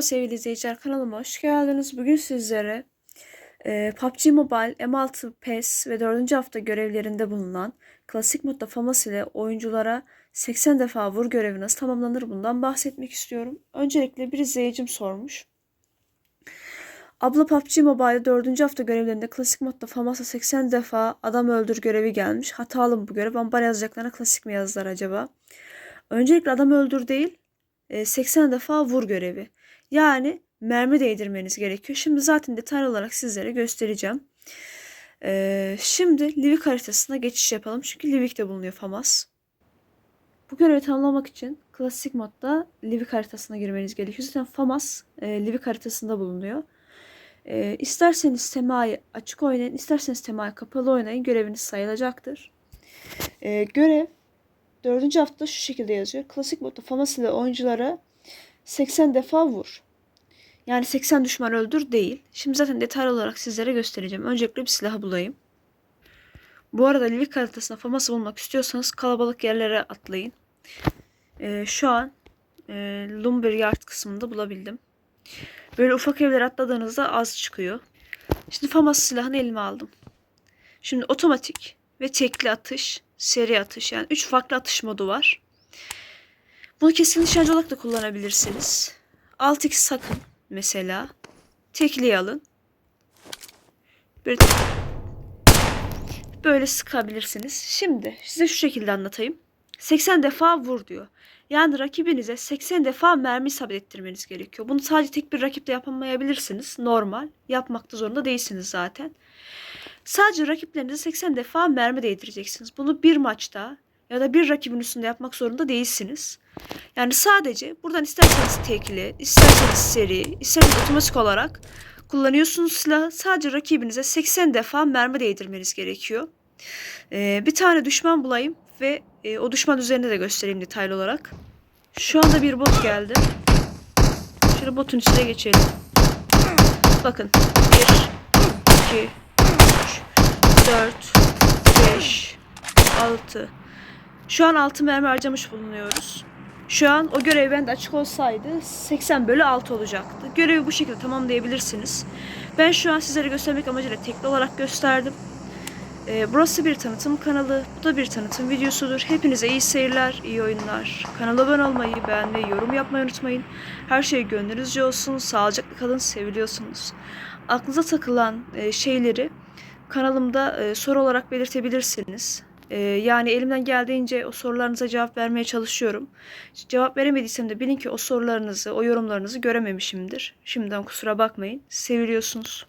Sevgili izleyiciler kanalıma hoş geldiniz. Bugün sizlere e, PUBG Mobile, M6 PES ve 4. hafta görevlerinde bulunan klasik modda FAMAS ile oyunculara 80 defa vur görevi nasıl tamamlanır bundan bahsetmek istiyorum. Öncelikle bir izleyicim sormuş. Abla PUBG Mobile 4. hafta görevlerinde klasik modda FAMAS'a 80 defa adam öldür görevi gelmiş. Hatalı mı bu görev? Ambar yazacaklarına klasik mi yazdılar acaba? Öncelikle adam öldür değil, 80 defa vur görevi. Yani mermi değdirmeniz gerekiyor. Şimdi zaten detaylı olarak sizlere göstereceğim. Ee, şimdi Livik haritasına geçiş yapalım. Çünkü Livik'te bulunuyor FAMAS. Bu görevi tamamlamak için klasik modda Livik haritasına girmeniz gerekiyor. Zaten FAMAS e, Livik haritasında bulunuyor. E, isterseniz temayı açık oynayın, isterseniz temayı kapalı oynayın. Göreviniz sayılacaktır. Görev 4. hafta şu şekilde yazıyor. Klasik modda FAMAS ile oyunculara 80 defa vur. Yani 80 düşman öldür değil. Şimdi zaten detaylı olarak sizlere göstereceğim. Öncelikle bir silahı bulayım. Bu arada Livik haritasında faması bulmak istiyorsanız kalabalık yerlere atlayın. Ee, şu an e, Lumberyard kısmında bulabildim. Böyle ufak evlere atladığınızda az çıkıyor. Şimdi famas silahını elime aldım. Şimdi otomatik ve tekli atış, seri atış yani 3 farklı atış modu var. Bunu keskin nişancı olarak da kullanabilirsiniz. 6x sakın mesela. Tekliği alın. Böyle, böyle sıkabilirsiniz. Şimdi size şu şekilde anlatayım. 80 defa vur diyor. Yani rakibinize 80 defa mermi isabet ettirmeniz gerekiyor. Bunu sadece tek bir rakipte yapamayabilirsiniz. Normal. Yapmakta zorunda değilsiniz zaten. Sadece rakiplerinize 80 defa mermi değdireceksiniz. Bunu bir maçta ya da bir rakibin üstünde yapmak zorunda değilsiniz. Yani sadece buradan isterseniz tekli, isterseniz seri, isterseniz otomatik olarak kullanıyorsunuz silahı. Sadece rakibinize 80 defa mermi değdirmeniz gerekiyor. Ee, bir tane düşman bulayım ve e, o düşman üzerinde de göstereyim detaylı olarak. Şu anda bir bot geldi. Şöyle botun içine geçelim. Bakın. 1, 2, 3, 4, 5, 6. Şu an 6 mermi harcamış bulunuyoruz. Şu an o görev bende açık olsaydı 80 bölü 6 olacaktı. Görevi bu şekilde tamamlayabilirsiniz. Ben şu an sizlere göstermek amacıyla tekli olarak gösterdim. Ee, burası bir tanıtım kanalı. Bu da bir tanıtım videosudur. Hepinize iyi seyirler, iyi oyunlar. Kanala abone olmayı, beğenmeyi, yorum yapmayı unutmayın. Her şey gönlünüzce olsun. Sağlıcakla kalın, seviliyorsunuz. Aklınıza takılan e, şeyleri kanalımda e, soru olarak belirtebilirsiniz. Ee, yani elimden geldiğince o sorularınıza cevap vermeye çalışıyorum. Cevap veremediysem de bilin ki o sorularınızı, o yorumlarınızı görememişimdir. Şimdiden kusura bakmayın. Seviliyorsunuz.